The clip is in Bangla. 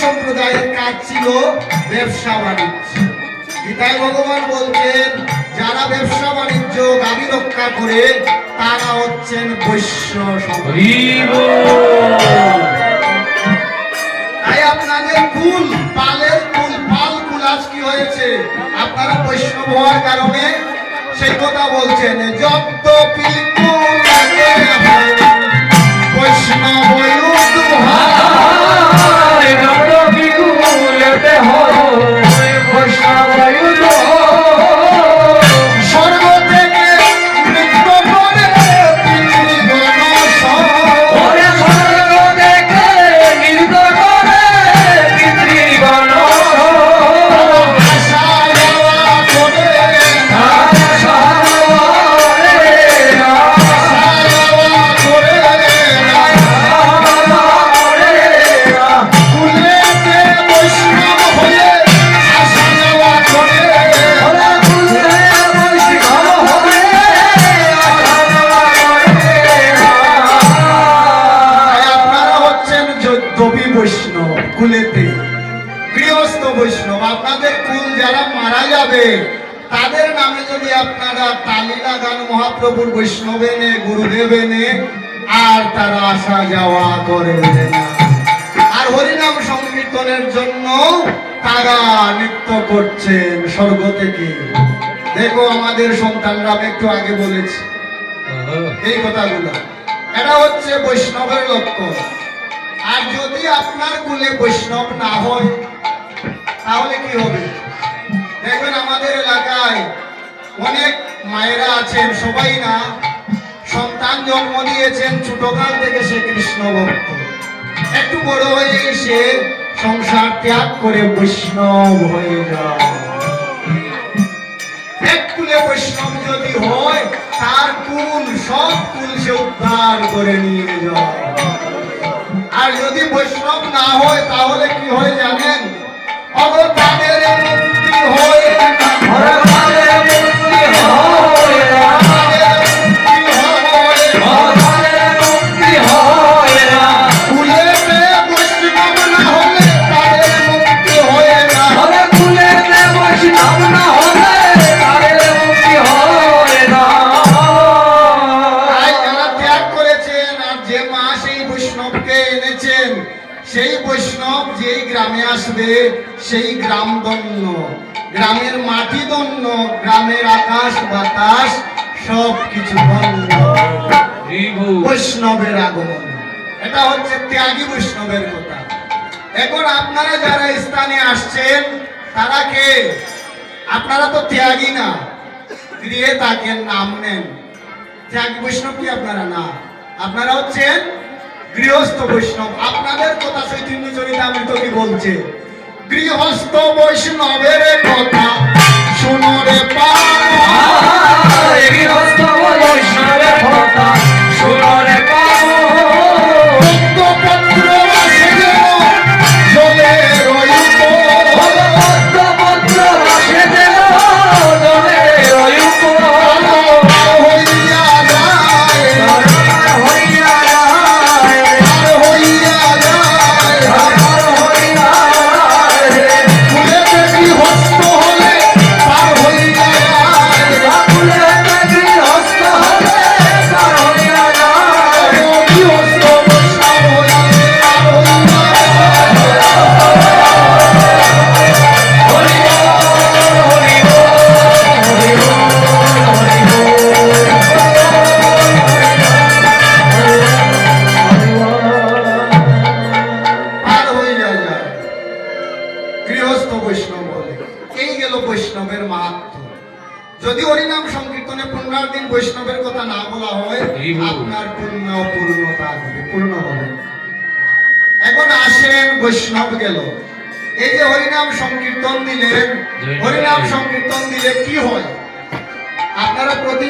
সম্প্রদায়ের কাজ ছিল ব্যবসা বাণিজ্য। গীতায় ভগবান বলছেন যারা ব্যবসা বাণিজ্য গাবি রক্ষা করে তারা হচ্ছেন বৈশ্য তাই আপনাদের কুল পালের কুল পাল কুল আজ কি হয়েছে? আপনারা বৈষ্ণব হওয়ার কারণে সেই কথা বলছেন যত পিকুল কুল যারা মারা যাবে, তাদের নামে যদি আপনারা তালি লাগান মহাপ্রভুর বৈষ্ণব এনে গুরুদেব এনে আর তারা আসা যাওয়া করে না। আর হরিনাম সংকীর্তনের জন্য তারা নৃত্য করছেন স্বর্গ থেকে। দেখো আমাদের সন্তানরা আমি একটু আগে বলেছি এই কথাগুলো। এটা হচ্ছে বৈষ্ণবের লক্ষ্য আর যদি আপনার কুলে বৈষ্ণব না হয় তাহলে কি হবে? দেখবেন আমাদের এলাকায় অনেক মায়েরা আছেন, সবাই না, সন্তান জন্ম দিয়েছেন ছোটকাল থেকে সে কৃষ্ণ ভক্ত। একটু বড় হয়ে সে সংসার ত্যাগ করে বৈষ্ণব হয়ে যায়। বৈষ্ণব যদি হয়, তার কুল, সব কুল সে উদ্ধার করে নিয়ে যায়। আর যদি বৈষ্ণব না হয়, তাহলে কি হয় জানেন? অগ তাদের মুক্তি হয় যেই গ্রামে আসবে সেই গ্রাম দন্য গ্রামের মাটি দন্য গ্রামের আকাশ বাতাস সব কিছু বৈষ্ণবের আগমন। এটা হচ্ছে ত্যাগী বৈষ্ণবের কথা। এখন আপনারা যারা স্থানে আসছেন তারা কে? আপনারা তো ত্যাগী না। গৃহে থাকেন নাম নেন। ত্যাগী বৈষ্ণব কি আপনারা না? আপনারা হচ্ছেন গৃহস্থ বৈষ্ণব আপনাদের কথা সেই চৈতন্য আমি কি বলছে। গৃহস্থ বৈষ্ণবের কথা শুনো। যদি হরিনাম সংকীর্তনে পনেরো দিন বৈষ্ণবের কথা না বলা হয় আপনার পূর্ণ পূর্ণতা হবে পূর্ণ হবে। এখন আসেন বৈষ্ণব গেল। এই যে হরিনাম সংকীর্তন দিলেন হরিনাম সংকীর্তন দিলে কি হয়? আপনারা প্রতি